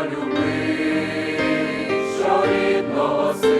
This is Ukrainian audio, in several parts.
полюби, що рідного сина.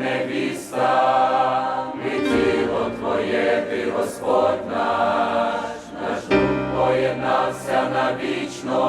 Невіста, ми тіло Твоє, ти Господь наш, наш дух поєднався навічно,